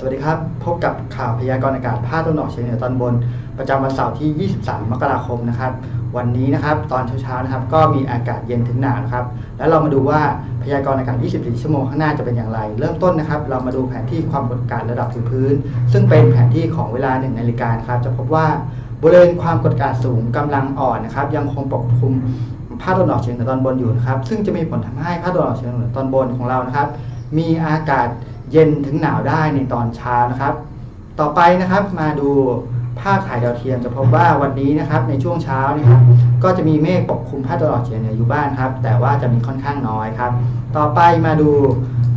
สวัสดีครับ พบกับข่าวพยากรณ์อากาศภาคตะวันออกเฉียงเหนือตอนบน ประจำวันเสาร์ที่ 23 มกราคมนะครับ วันนี้นะครับตอนเช้าๆนะครับ ก็มีอากาศเย็นถึงหนาวนะครับ แล้วเรามาดูว่าพยากรณ์อากาศ 24 ชั่วโมงข้างหน้าจะเป็นอย่างไร เริ่มต้นนะครับ เรามาดูแผนที่ความกดอากาศระดับถึงพื้น ซึ่งเป็นแผนที่ของเวลา1นาฬิกานะครับ จะพบว่าบริเวณความกดอากาศสูงกำลังอ่อนนะครับ ยังคงปกคลุมภาคตะวันออกเฉียงเหนือตอนบนอยู่นะครับ ซึ่งจะมีผลทำให้ภาคตะวันออกเฉียงเหนือตอนบนของเรานะครับ มีอากาศเย็นถึงหนาวได้ในตอนเช้านะครับ ต่อไปนะครับมาดูภาพถ่ายดาวเทียมจะพบว่าวันนี้นะครับในช่วงเช้านะครับก็จะมีเมฆปกคลุมภาคตะวันออกเฉียงเหนืออยู่บ้างครับ แต่ว่าจะมีค่อนข้างน้อยครับ ต่อไปมาดู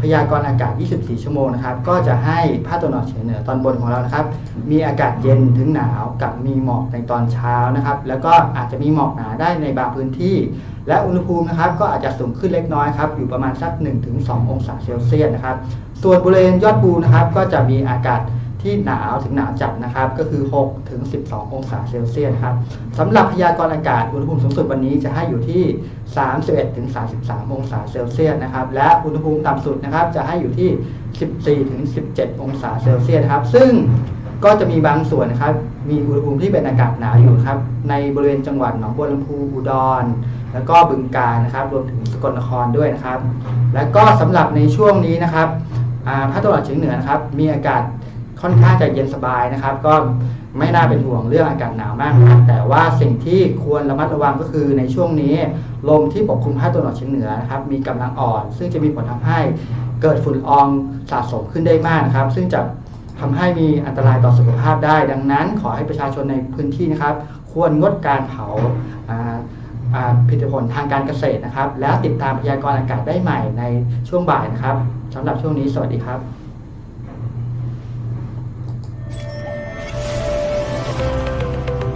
พยากรณ์อากาศ 24 ชั่วโมงนะครับ ก็จะให้ภาคตะวันออกเฉียงเหนือตอนบนของเรานะครับ มีอากาศเย็นถึงหนาวกับมีหมอกในตอนเช้านะครับ แล้วก็อาจจะมีหมอกหนาได้ในบางพื้นที่ และอุณหภูมินะครับ ก็อาจจะสูงขึ้นเล็กน้อยครับ อยู่ประมาณสัก 1-2 องศาเซลเซียสนะครับ ส่วนบริเวณยอดภูนะครับ ก็จะมีอากาศ ที่หนาวถึงหนาวจัดนะครับ ก็คือ 6 ถึง 12 องศาเซลเซียสครับสำหรับพยากรณ์อากาศอุณหภูมิสูงสุดวันนี้จะให้อยู่ที่ 31 ถึง 33 องศาเซลเซียสนะครับ และอุณหภูมิต่ำสุดนะครับจะให้อยู่ที่ 14 ถึง 17 องศาเซลเซียสครับ ซึ่งก็จะมีบางส่วนนะครับ มีอุณหภูมิที่เป็นอากาศหนาวอยู่ครับ ในบริเวณจังหวัดหนองบัวลำพูอุดร แล้วก็บึงกาฬนะครับ รวมถึงสกลนครด้วยนะครับ และก็สำหรับในช่วงนี้นะครับอ่าภาคตะวันออกเฉียงเหนือนะครับ มีอากาศ ค่อนข้างจะเย็นสบายนะครับ ก็ไม่น่าเป็นห่วงเรื่องอากาศหนาวมากนะแต่ว่าสิ่งที่ควรระมัดระวังก็คือในช่วงนี้ ลมที่ปกคลุมภาคตะวันออกเฉียงเหนือนะครับมีกำลังอ่อน ซึ่งจะมีผลทำให้เกิดฝุ่นละอองสะสมขึ้นได้มากนะครับ ซึ่งจะทำให้มีอันตรายต่อสุขภาพได้ ดังนั้นขอให้ประชาชนในพื้นที่นะครับ ควรงดการเผาอ่าอ่าผลิตผลทางการเกษตรนะครับ แล้วติดตามพยากรณ์อากาศได้ใหม่ในช่วงบ่ายนะครับสำหรับช่วงนี้สวัสดีครับ